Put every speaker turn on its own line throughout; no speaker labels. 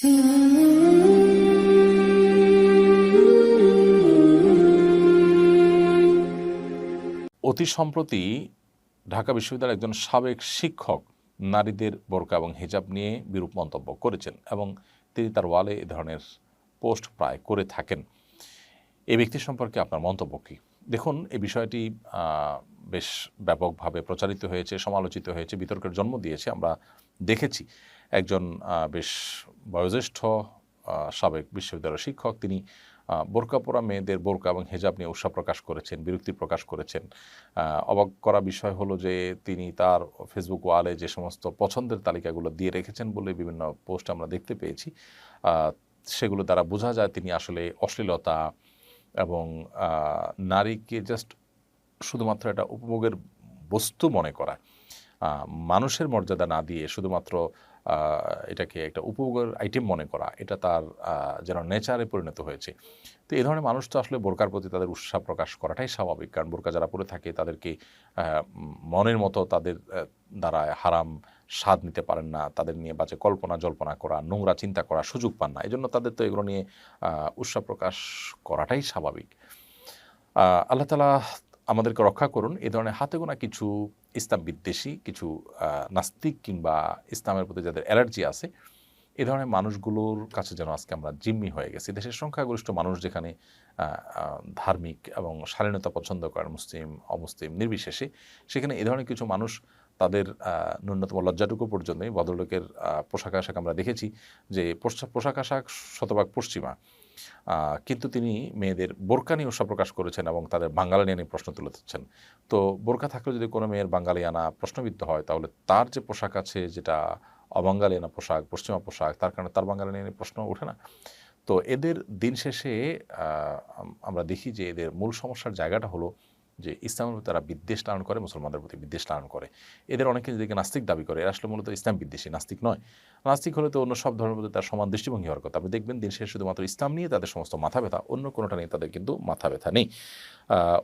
অতি সম্প্রতি ঢাকা বিশ্ববিদ্যালয়ের একজন সাবেক শিক্ষক নারীদের বোরকা এবং হিজাব নিয়ে বিরূপ মন্তব্য করেছেন এবং তিনি তার ওয়ালে এ ধরনের পোস্ট প্রায় করে থাকেন। এই ব্যক্তি সম্পর্কে আপনার মন্তব্য কী? দেখুন এই বিষয়টি বেশ ব্যাপকভাবে প্রচারিত হয়েছে, সমালোচিত হয়েছে, বিতর্কের জন্ম দিয়েছে, আমরা দেখেছি। একজন বেশ বয়োজ্যেষ্ঠ সাবেক বিশ্ববিদ্যালয়ের শিক্ষক। তিনি বোরকা পরা মেয়েদের বোরকা এবং হেজাব নিয়ে উৎসাহ প্রকাশ করেছেন, বিরক্তি প্রকাশ করেছেন। অবাক করা বিষয় হলো যে তিনি তার ফেসবুক ওয়ালে যে সমস্ত পছন্দের তালিকাগুলো দিয়ে রেখেছেন বলে বিভিন্ন পোস্ট আমরা দেখতে পেয়েছি সেগুলো দ্বারা বোঝা যায় তিনি আসলে অশ্লীলতা এবং নারীকে জাস্ট শুধুমাত্র একটা উপভোগের বস্তু মনে করা। মানুষের মর্যাদা না দিয়ে শুধুমাত্র এটাকে একটা উপভোগের আইটেম মনে করা, এটা তার যেন নেচারে পরিণত হয়েছে। তো এই ধরনের মানুষ তো আসলে বোরকার প্রতি তাদের উৎসাহ প্রকাশ করাটাই স্বাভাবিক। কারণ বোরকা যারা পরে থাকে, তাদেরকে মনের মতো তাদের দ্বারা হারাম স্বাদ নিতে পারেন না। তাদের নিয়ে বাজে কল্পনা, জল্পনা করা, নোংরা চিন্তা করা সুযোগ পান না। এই জন্য তাদের তো এগুলো নিয়ে উৎসাহ প্রকাশ করাটাই স্বাভাবিক। আল্লাহ তালা আমাদেরকে রক্ষা করুন। এ ধরনের হাতে গোনা কিছু ইসলাম বিদ্বেষী, কিছু নাস্তিক কিংবা ইসলামের প্রতি যাদের অ্যালার্জি আছে এই ধরনের মানুষগুলোর কাছে যেন আজকে আমরা জিম্মি হয়ে গেছি। দেশের সংখ্যাগরিষ্ঠ মানুষ যেখানে ধার্মিক এবং শালীনতা পছন্দ করেন মুসলিম অমুসলিম নির্বিশেষে, সেখানে এ ধরনের কিছু মানুষ তাদের ন্যূনতম লজ্জাটুকু পর্যন্তই ভদ্রলোকের পোশাক আশাক আমরা দেখেছি যে পোশাক আশাক শতভাগ পশ্চিমা। কিন্তু তিনি মেয়েদের বোরকা নিয়ে উৎসাহ প্রকাশ করেছেন এবং তাদের বাঙালি নিয়ে প্রশ্ন তুলে ধরছেন। তো বোরকা থাকলে যদি কোনো মেয়ের বাঙালি আনা প্রশ্নবিদ্ধ হয়, তাহলে তার যে পোশাক আছে, যেটা অবাঙালিয়ানা পোশাক, পশ্চিমা পোশাক, তার কারণে তার বাঙালি নিয়ে প্রশ্ন ওঠে না। তো এদের দিন শেষে আমরা দেখি যে এদের মূল সমস্যার জায়গাটা হলো যে ইসলামের প্রতি তারা বিদ্বেষ লালন করে, মুসলমানদের প্রতি বিদ্বেষ লালন করে। এদের অনেকে নিজেকে নাস্তিক দাবি করে। এরা আসলে মূলত ইসলাম বিদ্বেষী, নাস্তিক নয়। নাস্তিক হলে তো অন্য সব ধর্মের প্রতি তার সমান দৃষ্টিভঙ্গি হওয়ার কথা। আপনি দেখবেন দিন শেষে শুধুমাত্র ইসলাম নিয়ে তাদের সমস্ত মাথা ব্যথা, অন্য কোনোটা নিয়ে তাদের কিন্তু মাথা ব্যথা নেই।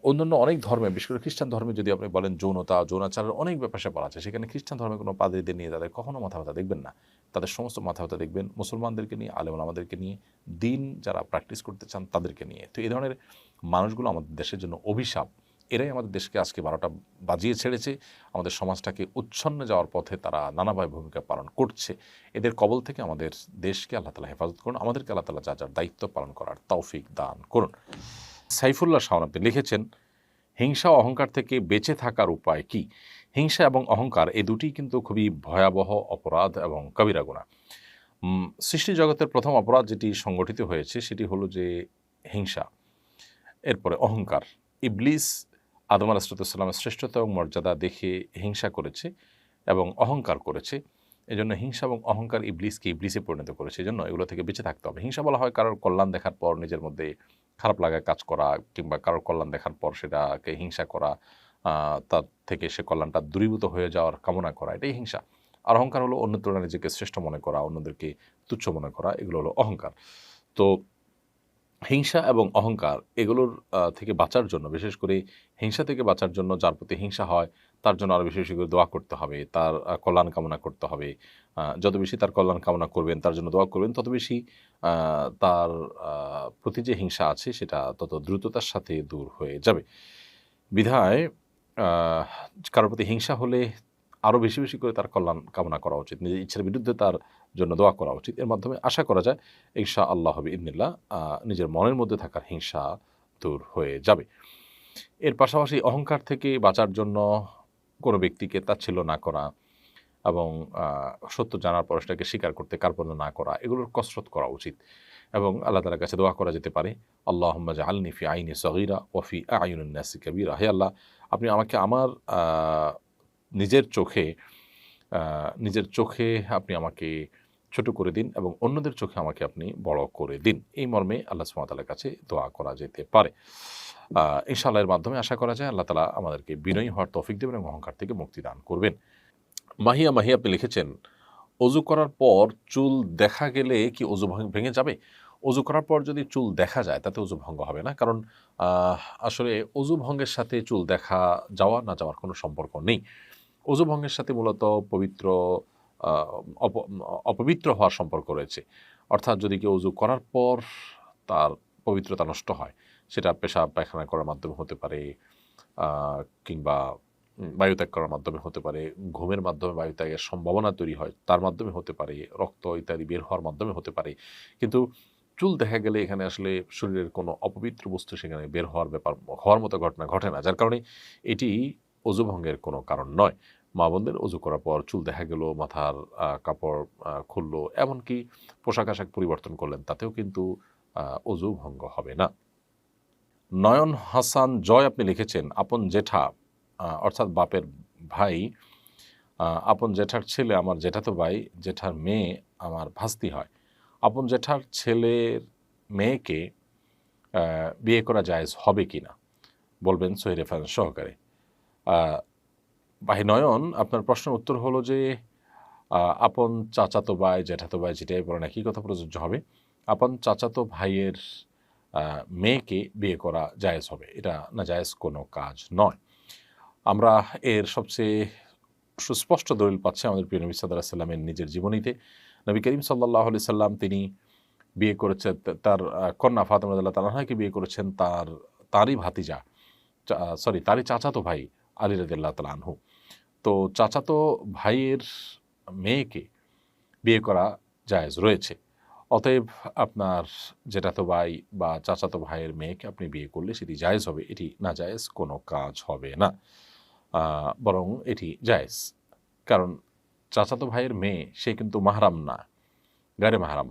অন্যান্য অনেক ধর্মে, বিশেষ করে খ্রিস্টান ধর্মে যদি আপনি বলেন যৌনতা, যৌনাচারের অনেক ব্যাপার স্যাপার আছে, সেখানে খ্রিস্টান ধর্মে কোনো পাদ্রীদের নিয়ে তাদের কখনো মাথা ব্যথা দেখবেন না। তাদের সমস্ত মাথা ব্যথা দেখবেন মুসলমানদেরকে নিয়ে আলেম আমাদেরকে নিয়ে, দিন যারা প্র্যাকটিস করতে চান তাদেরকে নিয়ে। তো এই ধরনের মানুষগুলো আমাদের দেশের জন্য অভিশাপ। এরাই আমাদের দেশকে আজকে বারোটা বাজিয়ে ছেড়েছে। আমাদের সমাজটাকে উচ্ছন্ন যাওয়ার পথে তারা নানাভাবে ভূমিকা পালন করছে। এদের কবল থেকে আমাদের দেশকে আল্লাহ তালা হেফাজত করুন। আমাদেরকে আল্লাহ তালা যা যার দায়িত্ব পালন করার তৌফিক দান করুন। সাইফুল্লাহ শাহন আপনি লিখেছেন, হিংসা অহংকার থেকে বেঁচে থাকার উপায় কি? হিংসা এবং অহংকার এই দুটি কিন্তু খুবই ভয়াবহ অপরাধ এবং কবিরা গুণা। সৃষ্টি জগতের প্রথম অপরাধ যেটি সংগঠিত হয়েছে সেটি হলো যে হিংসা, এরপরে অহংকার। ইবলিস আদম আলাহিসামের শ্রেষ্ঠতা এবং মর্যাদা দেখে হিংসা করেছে এবং অহংকার করেছে। এজন্য হিংসা এবং অহংকার ইবলিসকে ইবলিসে পরিণত করেছে। এজন্য এগুলো থেকে বেঁচে থাকতে হবে। হিংসা বলা হয় কারোর কল্যাণ দেখার পর নিজের মধ্যে খারাপ লাগা কাজ করা কিংবা কারোর কল্যাণ দেখার পর সেটাকে হিংসা করা তার থেকে সে কল্যাণটা দূরীভূত হয়ে যাওয়ার কামনা করা, এটাই হিংসা। আর অহংকার হলো অন্য তুলনায় নিজেকে শ্রেষ্ঠ মনে করা, অন্যদেরকে তুচ্ছ মনে করা, এগুলো হলো অহংকার। তো হিংসা এবং অহংকার এগুলোর থেকে বাঁচার জন্য, বিশেষ করে হিংসা থেকে বাঁচার জন্য যার প্রতি হিংসা হয়, তার জন্য আরও বেশি করে দোয়া করতে হবে, তার কল্যাণ কামনা করতে হবে। যত বেশি তার কল্যাণ কামনা করবেন, তার জন্য দোয়া করবেন, তত বেশি তার প্রতি যে হিংসা আছে, সেটা তত দ্রুততার সাথে দূর হয়ে যাবে। বিধায় কারোর প্রতি হিংসা হলে আরও বেশি বেশি করে তার কল্যাণ কামনা করা উচিত। নিজের ইচ্ছার বিরুদ্ধে তার জন্য দোয়া করা উচিত। এর মাধ্যমে আশা করা যায় ইনশা আল্লাহ হবে ইদনিল্লাহ নিজের মনের মধ্যে থাকার হিংসা দূর হয়ে যাবে। এর পাশাপাশি অহংকার থেকে বাঁচার জন্য কোনো ব্যক্তিকে তাচ্ছিল্য না করা এবং সত্য জানার পর সেটাকে স্বীকার করতে কার্পণ্য না করা, এগুলোর কসরত করা উচিত এবং আল্লাহ তালার কাছে দোয়া করা যেতে পারে আল্লাহ আলনি ফি আইনি সগিরা ওফি আইনুন্নাসি কবিরা। হে আল্লাহ, আপনি আমাকে আমার নিজের চোখে নিজের চোখে আপনি আমাকে ছোট করে দিন এবং অন্যদের চোখে আমাকে আপনি বড় করে দিন। এই মর্মে আল্লাহ সুমাতালার কাছে দোয়া করা যেতে পারে। ইনশাআল্লাহ এর মাধ্যমে আশা করা যায় আল্লাহ তালা আমাদেরকে বিনয়ী হওয়ার তৌফিক দেবেন এবং অহংকার থেকে মুক্তি দান করবেন। মাহিয়া মাহিয়া আপনি লিখেছেন, অজু করার পর চুল দেখা গেলে কি অজু ভেঙে যাবে? অজু করার পর যদি চুল দেখা যায়, তাতে অজু ভঙ্গ হবে না। কারণ আসলে অজু ভঙ্গের সাথে চুল দেখা যাওয়া না যাওয়ার কোনো সম্পর্ক নেই। অজু ভঙ্গের সাথে মূলত পবিত্র অপ- অপবিত্র হওয়ার সম্পর্ক রয়েছে। অর্থাৎ যদি কেউ উজু করার পর তার পবিত্রতা নষ্ট হয়, সেটা পেশাব পায়খানা করার মাধ্যমে হতে পারে কিংবা বায়ুত্যাগ করার মাধ্যমে হতে পারে, ঘুমের মাধ্যমে বায়ুত্যাগের সম্ভাবনা তৈরি হয়, তার মাধ্যমে হতে পারে, রক্ত ইত্যাদি বের হওয়ার মাধ্যমে হতে পারে। কিন্তু চুল দেখা গেলে এখানে আসলে শরীরের কোনো অপবিত্র বস্তু সেখানে বের হওয়ার ব্যাপার, হওয়ার মতো ঘটনা ঘটে না, যার কারণে এটি অজুভঙ্গের কোনো কারণ নয়। মা বোনদের অজু করার পর চুল দেখা গেল, মাথার কাপড় খুললো, এমনকি পোশাক আশাক পরিবর্তন করলেন, তাতেও কিন্তু অজু ভঙ্গ হবে না। নয়ন হাসান জয় আপনি লিখেছেন, আপন জেঠা অর্থাৎ বাপের ভাই আপন জেঠার ছেলে, আমার জেঠাতো ভাই, জেঠার মেয়ে, আমার ভাস্তি হয়। আপন জেঠার ছেলের মেয়েকে বিয়ে করা জায়েজ হবে কি না? বলবেন সহি রেফারেন্স সহকারে। ভাই নয়ন, আপনার প্রশ্নের উত্তর হলো যে আপন চাচাতো ভাই জ্যাঠাতো ভাই যেটাই বলেন একই কথা প্রযোজ্য হবে? আপন চাচাতো ভাইয়ের মেয়েকে বিয়ে করা জায়েজ হবে। এটা না জায়েজ কোনো কাজ নয়। আমরা এর সবচেয়ে সুস্পষ্ট দলিল পাচ্ছি আমাদের প্রিয় নবী সাল্লাহ সাল্লামের নিজের জীবনীতে। নবী করিম সাল্লাহ আলি সাল্লাম তিনি বিয়ে করেছেন, তার কন্যা আল্লাহ তালাহাকে বিয়ে করেছেন তার, তারই ভাতিজা সরি, তারই চাচাতো ভাই আলী তালা আনহু। তো চাচাতো ভাইয়ের মেয়েকে বিয়ে করা জায়েজ রয়েছে। অতএব আপনার জেঠাতো ভাই বা চাচাতো ভাইয়ের মেয়েকে আপনি বিয়ে করলে সেটি জায়েজ হবে, এটি না জায়েজ কোনো কাজ হবে না। বরং এটি জায়েজ। কারণ চাচাতো ভাইয়ের মেয়ে, সে কিন্তু মাহারাম না। গায়ে মাহারাম।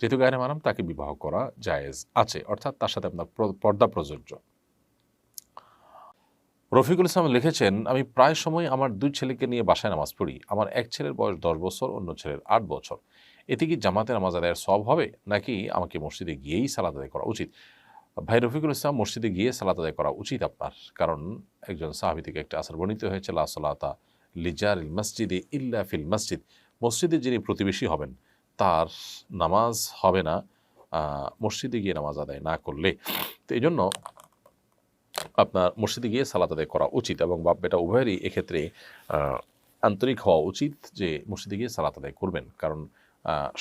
যেহেতু গায়ে মাহারাম, তাকে বিবাহ করা জায়েজ আছে, অর্থাৎ তার সাথে আপনার পর্দা প্রযোজ্য। রফিকুল ইসলাম লিখেছেন, আমি প্রায় সময় আমার দুই ছেলেকে নিয়ে বাসায় নামাজ পড়ি। আমার এক ছেলের বয়স দশ বছর, অন্য ছেলের আট বছর। এতে কি জামাতে নামাজ আদায়ের সব হবে? নাকি আমাকে মসজিদে গিয়েই সালাদ আদায় করা উচিত? ভাই রফিকুল ইসলাম, মসজিদে গিয়ে সালাত আদায় করা উচিত আপনার। কারণ একজন সাহাবি থেকে একটা আসার বর্ণিত হয়েছে, লা সালাতা লিজার ইল মসজিদে ইল্লা ফিল মসজিদ। মসজিদে যিনি প্রতিবেশী হবেন, তার নামাজ হবে না মসজিদে গিয়ে নামাজ আদায় না করলে। তো এই জন্য আপনার মসজিদে গিয়ে সালাত আদায় করা উচিত এবং বাপ বেটা উভয়েরই এক্ষেত্রে আন্তরিক হওয়া উচিত যে মসজিদে গিয়ে সালাত আদায় করবেন। কারণ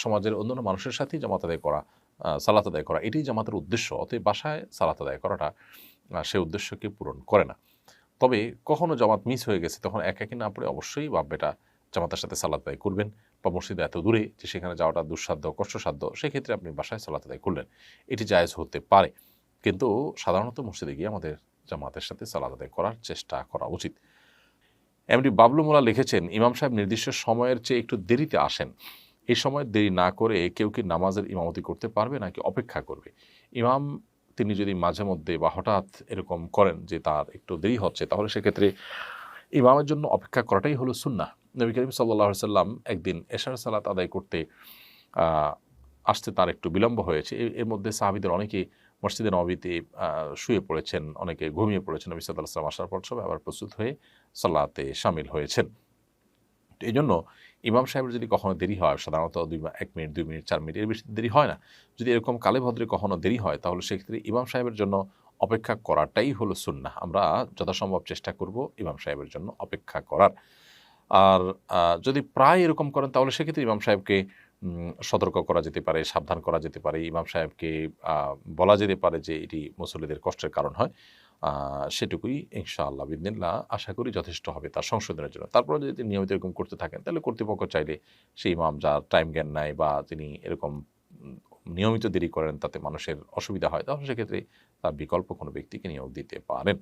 সমাজের অন্যান্য মানুষের সাথেই জামাত আদায় করা সালাত আদায় করা, এটাই জামাতের উদ্দেশ্য। অতএব বাসায় সালাত আদায় করাটা সে উদ্দেশ্যকে পূরণ করে না। তবে কখনো জামাত মিস হয়ে গেছে, তখন এক না পড়ে অবশ্যই বাপ বেটা জামাতের সাথে সালাত আদায় করবেন। বা মসজিদে এত দূরে যে সেখানে যাওয়াটা দুঃসাধ্য, কষ্টসাধ্য, সেক্ষেত্রে আপনি বাসায় সালাত আদায় করলেন। এটি জায়েজ হতে পারে। কিন্তু সাধারণত মসজিদে গিয়ে আমাদের জামাতের সাথে সালাত আদায় করার চেষ্টা করা উচিত। এমনি বাবলু মোলা লিখেছেন, ইমাম সাহেব নির্দিষ্ট সময়ের চেয়ে একটু দেরিতে আসেন। এই সময় দেরি না করে কেউ কি নামাজের ইমামতি করতে পারবে নাকি অপেক্ষা করবে? ইমাম তিনি যদি মাঝে মধ্যে বা হঠাৎ এরকম করেন যে তার একটু দেরি হচ্ছে, তাহলে সেক্ষেত্রে ইমামের জন্য অপেক্ষা করাটাই হলো সুন্না নবী করিম সাল্লাহ সাল্লাম একদিন এশার সালাত আদায় করতে আসতে তার একটু বিলম্ব হয়েছে। এর- মধ্যে সাহাবিদের অনেকে মসজিদে নবীতে শুয়ে পড়েছেন, অনেকে ঘুমিয়ে পড়েছেন। নবী সাল্লাহ সাল্লাম আসার পর সবাই আবার প্রস্তুত হয়ে সাল্লাতে সামিল হয়েছেন। এই জন্য ইমাম সাহেবের যদি কখনো দেরি হয়, সাধারণত দুই এক মিনিট, দুই মিনিট, চার মিনিট এর বেশি দেরি হয় না। যদি এরকম কালে ভদ্রে কখনো দেরি হয়, তাহলে সেক্ষেত্রে ইমাম সাহেবের জন্য অপেক্ষা করাটাই হলো সুন্নাহ। আমরা যথাসম্ভব চেষ্টা করব ইমাম সাহেবের জন্য অপেক্ষা করার। আর যদি প্রায় এরকম করেন, তাহলে সেক্ষেত্রে ইমাম সাহেবকে সতর্ক করা যেতে পারে, সাবধান করা যেতে পারে। ইমাম সাহেবকে বলা যেতে পারে যে এটি মুসল্লিদের কষ্টের কারণ হয়। সেটুকুই ইনশাআল্লাহ বিদিনিল্লাহ আশা করি যথেষ্ট হবে তার সংশোধনের জন্য। তারপরে যদি তিনি নিয়মিত এরকম করতে থাকেন, তাহলে কর্তৃপক্ষ চাইলে সেই ইমাম যার টাইম জ্ঞান নাই বা তিনি এরকম নিয়মিত দেরি করেন তাতে মানুষের অসুবিধা হয় তখন সেক্ষেত্রে তার বিকল্প কোনো ব্যক্তিকে নিয়োগ দিতে পারেন।